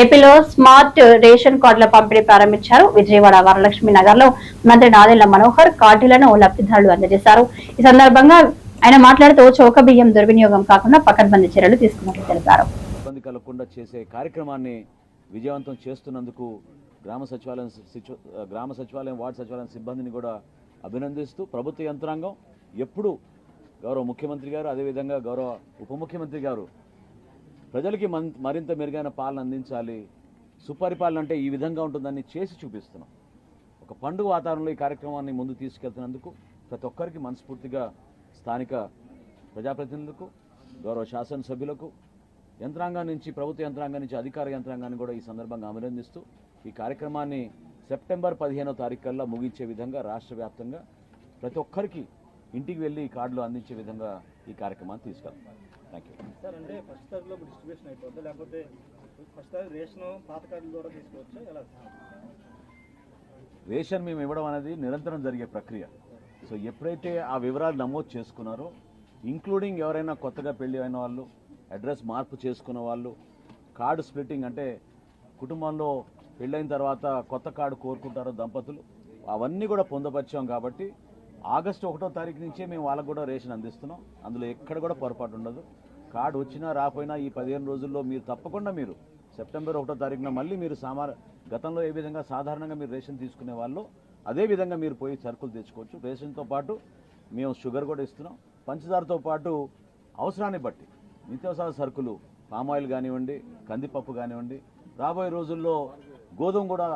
ఏపీలో smart ration కార్డుల పంపిణీ ప్రారంభించారు. విజయవాడ వరలక్ష్మి నగర్లో మంత్రి నాదెళ్ళ మనోహర్ కార్డులను లబ్ధిదారులు అందజేశారు. ఈ సందర్భంగా ఆయన మాట్లాడుతూ చౌక బియ్యం దుర్వినియోగం కాకుండా పకడ్బందీ చర్యలు తీసుకున్నట్లు తెలిపారు. ఇబ్బంది కలగకుండా చేసే కార్యక్రమాన్ని విజయవంతం చేస్తున్నందుకు గ్రామ సచివాలయం గ్రామ సచివాలయం వార్డు సచివాలయం సిబ్బందిని కూడా అభినందిస్తూ ప్రభుత్వ యంత్రాంగం ఎప్పుడు గౌరవ ముఖ్యమంత్రి గారు అదేవిధంగా గౌరవ ఉప ముఖ్యమంత్రి గారు ప్రజలకి మన్- మరింత మెరుగైన పాలన అందించాలి. సుపరిపాలన అంటే ఈ విధంగా ఉంటుందని చేసి చూపిస్తున్నాం. ఒక పండుగ వాతావరణంలో ఈ కార్యక్రమాన్ని ముందు తీసుకెళ్తున్నందుకు ప్రతి ఒక్కరికి మనస్ఫూర్తిగా స్థానిక ప్రజాప్రతినిధులకు గౌరవ శాసనసభ్యులకు యంత్రాంగం నుంచి ప్రభుత్వ యంత్రాంగం నుంచి అధికార యంత్రాంగాన్ని కూడా ఈ సందర్భంగా అభినందిస్తూ ఈ కార్యక్రమాన్ని సెప్టెంబర్ పదిహేనో తారీఖు కల్లా ముగించే విధంగా రాష్ట్ర వ్యాప్తంగా ప్రతి ఒక్కరికి ఇంటికి వెళ్ళి ఈ కార్డులు అందించే విధంగా ఈ కార్యక్రమాన్ని తీసుకెళ్తాం. థ్యాంక్ యూ సార్ అంటే ఫస్ట్ తరగతిలో డిస్ట్రిబ్యూషన్ అయిపోద్ది? లేకపోతే ఫస్ట్ తరగతి రేషన్ పాత కార్డుల ద్వారా తీసుకోవచ్చా? ఎలా? రేషన్ మేము ఇవ్వడం అనేది నిరంతరం జరిగే ప్రక్రియ. సో ఎప్పుడైతే ఆ వివరాలు నమోదు చేసుకున్నారో ఇంక్లూడింగ్ ఎవరైనా కొత్తగా పెళ్ళి అయిన వాళ్ళు అడ్రస్ మార్పు చేసుకున్న వాళ్ళు కార్డు స్ప్లిట్టింగ్ అంటే కుటుంబంలో పెళ్ళైన తర్వాత కొత్త కార్డు కోరుకుంటారో దంపతులు అవన్నీ కూడా పొందపరిచాం కాబట్టి ఆగస్టు ఒకటో తారీఖు నుంచే మేము వాళ్ళకు కూడా రేషన్ అందిస్తున్నాం. అందులో ఎక్కడ కూడా పొరపాటు ఉండదు. కార్డు వచ్చినా రాకపోయినా ఈ పదిహేను రోజుల్లో మీరు తప్పకుండా మీరు సెప్టెంబర్ ఒకటో తారీఖున మళ్ళీ మీరు సామార్ గతంలో ఏ విధంగా సాధారణంగా మీరు రేషన్ తీసుకునే వాళ్ళు అదే విధంగా మీరు పోయి సరుకులు తెచ్చుకోవచ్చు. రేషన్తో పాటు మేము షుగర్ కూడా ఇస్తున్నాం. పంచదారతో పాటు అవసరాన్ని బట్టి నిత్యావసర సరుకులు పామాయిల్ కానివ్వండి కందిపప్పు కానివ్వండి రాబోయే రోజుల్లో గోధుమ కూడా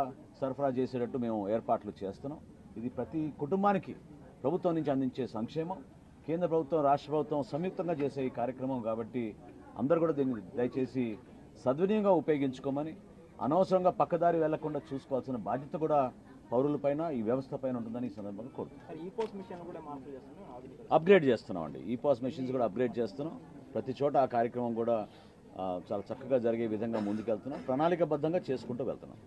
సరఫరా చేసేటట్టు మేము ఏర్పాట్లు చేస్తున్నాం. ఇది ప్రతి కుటుంబానికి ప్రభుత్వం నుంచి అందించే సంక్షేమం కేంద్ర ప్రభుత్వం రాష్ట్ర ప్రభుత్వం సంయుక్తంగా చేసే ఈ కార్యక్రమం కాబట్టి అందరూ కూడా దీన్ని దయచేసి సద్వినియోగంగా ఉపయోగించుకోమని అనవసరంగా పక్కదారి వెళ్ళకుండా చూసుకోవాల్సిన బాధ్యత కూడా పౌరులపైన ఈ వ్యవస్థ పైన ఉంటుందని ఈ సందర్భంగా కోరుతున్నాం. అప్గ్రేడ్ చేస్తున్నాం అండి ఈ పాస్ మెషిన్స్ కూడా అప్గ్రేడ్ చేస్తున్నాం. ప్రతి చోట ఆ కార్యక్రమం కూడా చాలా చక్కగా జరిగే విధంగా ముందుకెళ్తున్నాం. ప్రణాళికబద్ధంగా చేసుకుంటూ వెళ్తున్నాం.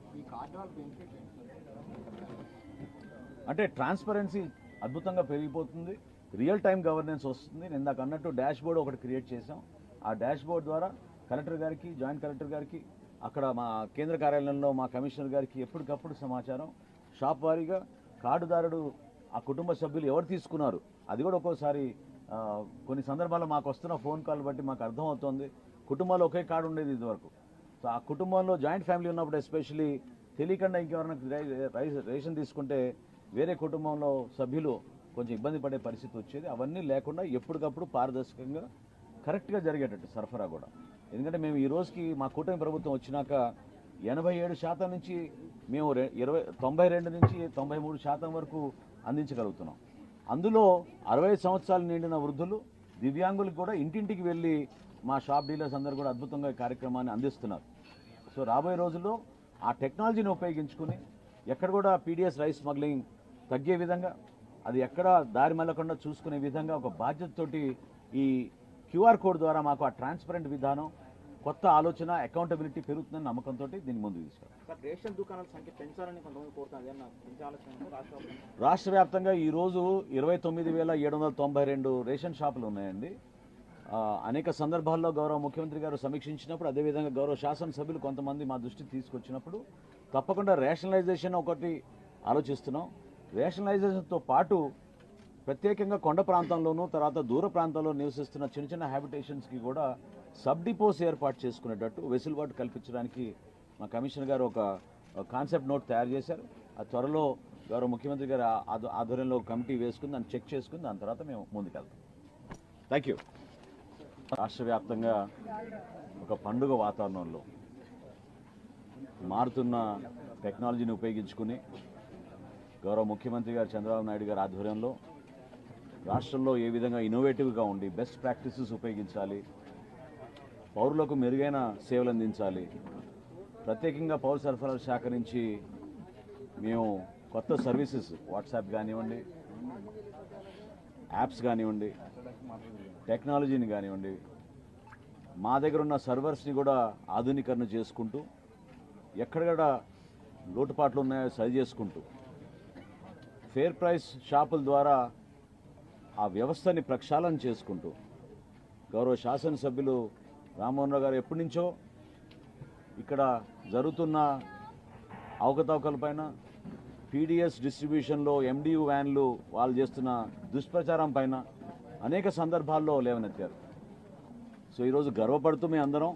అంటే ట్రాన్స్పరెన్సీ అద్భుతంగా పెరిగిపోతుంది. రియల్ టైం గవర్నెన్స్ వస్తుంది. నేను ఇందాక అన్నట్టు డాష్ బోర్డ్ ఒకటి క్రియేట్ చేసాం ఆ డాష్ బోర్డ్ ద్వారా కలెక్టర్ గారికి జాయింట్ కలెక్టర్ గారికి అక్కడ మా కేంద్ర కార్యాలయంలో మా కమిషనర్ గారికి ఎప్పటికప్పుడు సమాచారం. షాప్ వారీగా కార్డుదారుడు ఆ కుటుంబ సభ్యులు ఎవరు తీసుకున్నారు? అది కూడా ఒక్కోసారి కొన్ని సందర్భాల్లో మాకు వస్తున్న ఫోన్ కాల్ బట్టి మాకు అర్థమవుతోంది. కుటుంబాల్లో ఒకే కార్డు ఉండేది ఇదివరకు. సో ఆ కుటుంబంలో జాయింట్ ఫ్యామిలీ ఉన్నప్పుడు ఎస్పెషలీ తెలియకుండా ఇంకెవరైనా రై- రై- రేషన్ తీసుకుంటే వేరే కుటుంబంలో సభ్యులు కొంచెం ఇబ్బంది పడే పరిస్థితి వచ్చేది. అవన్నీ లేకుండా ఎప్పటికప్పుడు పారదర్శకంగా కరెక్ట్గా జరిగేటట్టు సరఫరా కూడా. ఎందుకంటే మేము ఈ రోజుకి మా కూటమి ప్రభుత్వం వచ్చినాక ఎనభై ఏడు శాతం నుంచి మేము ఇరవై తొంభై రెండు నుంచి తొంభై మూడు శాతం వరకు అందించగలుగుతున్నాం. అందులో అరవై సంవత్సరాలు నిండిన వృద్ధులు దివ్యాంగులకు కూడా ఇంటింటికి వెళ్ళి మా షాప్ డీలర్స్ అందరూ కూడా అద్భుతంగా ఈ కార్యక్రమాన్ని అందిస్తున్నారు. సో రాబోయే రోజుల్లో ఆ టెక్నాలజీని ఉపయోగించుకుని ఎక్కడ కూడా పీడిఎస్ రైస్ స్మగ్లింగ్ తగ్గే విధంగా అది ఎక్కడ దారి మళ్ళకుండా చూసుకునే విధంగా ఒక బాధ్యతతోటి ఈ క్యూఆర్ కోడ్ ద్వారా మాకు ఆ ట్రాన్స్పరెంట్ విధానం కొత్త ఆలోచన అకౌంటబిలిటీ పెరుగుతుందని నమ్మకంతో దీన్ని ముందుకు తీసుకెళ్ళాం రాష్ట్ర వ్యాప్తంగా? ఈరోజు ఇరవై తొమ్మిది వేల ఏడు వందల తొంభై రెండు రేషన్ షాపులు ఉన్నాయండి. అనేక సందర్భాల్లో గౌరవ ముఖ్యమంత్రి గారు సమీక్షించినప్పుడు అదేవిధంగా గౌరవ శాసనసభ్యులు కొంతమంది మా దృష్టికి తీసుకొచ్చినప్పుడు తప్పకుండా రేషనలైజేషన్ ఒకటి ఆలోచిస్తున్నాం. రేషనలైజేషన్తో పాటు ప్రత్యేకంగా కొండ ప్రాంతంలోనూ తర్వాత దూర ప్రాంతాల్లో నివసిస్తున్న చిన్న చిన్న హ్యాబిటేషన్స్కి కూడా సబ్ డిపోస్ ఏర్పాటు చేసుకునేటట్టు వెసులుబాటు కల్పించడానికి మా కమిషనర్ గారు ఒక కాన్సెప్ట్ నోట్ తయారు చేశారు. ఆ త్వరలో గౌరవ ముఖ్యమంత్రి గారు ఆధ్వర్యంలో కమిటీ వేసుకుని దాన్ని చెక్ చేసుకుని దాని తర్వాత మేము ముందుకెళ్తాం. థ్యాంక్ యూ రాష్ట్ర వ్యాప్తంగా ఒక పండుగ వాతావరణంలో మారుతున్న టెక్నాలజీని ఉపయోగించుకుని గౌరవ ముఖ్యమంత్రి గారు చంద్రబాబు నాయుడు గారి ఆధ్వర్యంలో రాష్ట్రంలో ఏ విధంగా ఇన్నోవేటివ్గా ఉండి బెస్ట్ ప్రాక్టీసెస్ ఉపయోగించాలి పౌరులకు మెరుగైన సేవలు అందించాలి ప్రత్యేకంగా పౌర సరఫరాల శాఖ నుంచి మేము కొత్త సర్వీసెస్ వాట్సాప్ కానివ్వండి యాప్స్ కానివ్వండి టెక్నాలజీని కానివ్వండి మా దగ్గర ఉన్న సర్వర్స్ని కూడా ఆధునీకరణ చేసుకుంటూ ఎక్కడక్కడ లోటుపాట్లు ఉన్నాయో సరి చేసుకుంటూ ఫేర్ ప్రైస్ షాపుల ద్వారా ఆ వ్యవస్థని ప్రక్షాళన చేసుకుంటూ గౌరవ శాసనసభ్యులు రామ్మోహన్ రావు గారు ఎప్పటి నుంచో ఇక్కడ జరుగుతున్న అవకతవకలపైన పీడిఎస్ డిస్ట్రిబ్యూషన్లో ఎండియు వ్యాన్లు వాళ్ళు చేస్తున్న దుష్ప్రచారం పైన అనేక సందర్భాల్లో లేవనెత్తారు. సో ఈరోజు గర్వపడుతూ మీ అందరం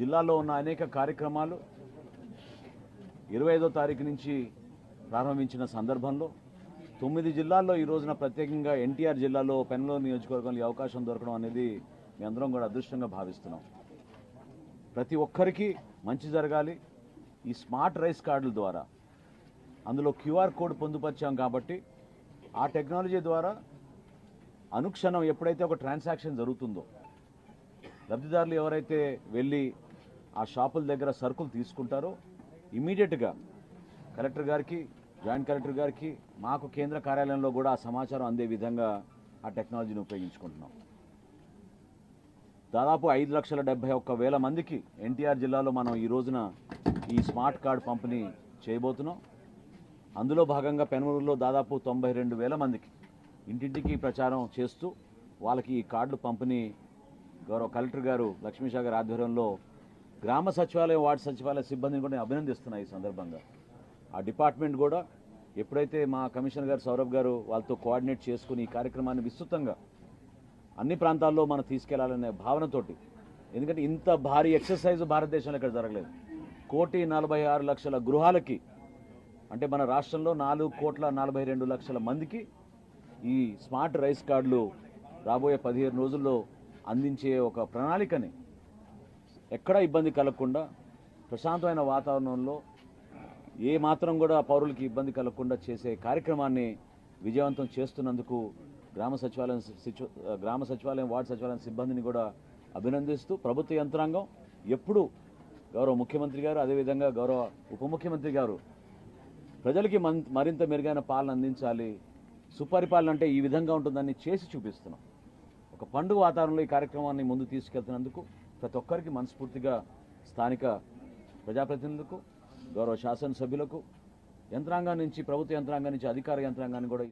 జిల్లాలో ఉన్న అనేక కార్యక్రమాలు ఇరవై ఐదో తారీఖు నుంచి ప్రారంభించిన సందర్భంలో తొమ్మిది జిల్లాల్లో ఈ రోజున ప్రత్యేకంగా ఎన్టీఆర్ జిల్లాలో పెన్లో నియోజకవర్గంలో ఈ అవకాశం దొరకడం అనేది మీ అందరం కూడా అదృష్టంగా భావిస్తున్నాం. ప్రతి ఒక్కరికి మంచి జరగాలి. ఈ స్మార్ట్ రైస్ కార్డుల ద్వారా అందులో క్యూఆర్ కోడ్ పొందుపరిచాం కాబట్టి ఆ టెక్నాలజీ ద్వారా అనుక్షణం ఎప్పుడైతే ఒక ట్రాన్సాక్షన్ జరుగుతుందో లబ్ధిదారులు ఎవరైతే వెళ్ళి ఆ షాపుల దగ్గర సరుకులు తీసుకుంటారో ఇమీడియట్గా కలెక్టర్ గారికి జాయింట్ కలెక్టర్ గారికి మాకు కేంద్ర కార్యాలయంలో కూడా ఆ సమాచారం అందే విధంగా ఆ టెక్నాలజీని ఉపయోగించుకుంటున్నాం. దాదాపు ఐదు లక్షల డెబ్బై ఒక్క వేల మందికి ఎన్టీఆర్ జిల్లాలో మనం ఈ రోజున ఈ స్మార్ట్ కార్డ్ పంపిణీ చేయబోతున్నాం. అందులో భాగంగా పెనమూరులో దాదాపు తొంభై రెండు వేల మందికి ఇంటింటికి ప్రచారం చేస్తూ వాళ్ళకి ఈ కార్డులు పంపిణీ గౌరవ కలెక్టర్ గారు లక్ష్మీషా గారి ఆధ్వర్యంలో గ్రామ సచివాలయం వార్డు సచివాలయ సిబ్బందిని కూడా నేను ఈ సందర్భంగా. ఆ డిపార్ట్మెంట్ కూడా ఎప్పుడైతే మా కమిషనర్ గారు సౌరభ్ గారు వాళ్ళతో కోఆర్డినేట్ చేసుకుని ఈ కార్యక్రమాన్ని విస్తృతంగా అన్ని ప్రాంతాల్లో మనం తీసుకెళ్ళాలనే భావనతోటి ఎందుకంటే ఇంత భారీ ఎక్సర్సైజ్ భారతదేశంలో ఇక్కడ జరగలేదు. కోటి నలభై ఆరు లక్షల గృహాలకి అంటే మన రాష్ట్రంలో నాలుగు కోట్ల నలభై రెండు లక్షల మందికి ఈ స్మార్ట్ రైస్ కార్డులు రాబోయే పదిహేను రోజుల్లో అందించే ఒక ప్రణాళికని ఎక్కడా ఇబ్బంది కలగకుండా ప్రశాంతమైన వాతావరణంలో ఏ మాత్రం కూడా పౌరులకి ఇబ్బంది కలగకుండా చేసే కార్యక్రమాన్ని విజయవంతం చేస్తున్నందుకు గ్రామ సచివాలయం గ్రామ సచివాలయం వార్డు సచివాలయం సిబ్బందిని కూడా అభినందిస్తూ ప్రభుత్వ యంత్రాంగం ఎప్పుడు గౌరవ ముఖ్యమంత్రి గారు అదేవిధంగా గౌరవ ఉప ముఖ్యమంత్రి గారు ప్రజలకి మరింత మెరుగైన పాలన అందించాలి. సుపరిపాలన అంటే ఈ విధంగా ఉంటుందని చేసి చూపిస్తున్నాం. ఒక పండుగ వాతావరణంలో ఈ కార్యక్రమాన్ని ముందు తీసుకెళ్తున్నందుకు ప్రతి ఒక్కరికి మనస్ఫూర్తిగా స్థానిక ప్రజాప్రతినిధులకు గౌరవ శాసనసభ్యులకు యంత్రాంగం నుంచి ప్రభుత్వ యంత్రాంగం నుంచి అధికార యంత్రాంగాన్ని కూడా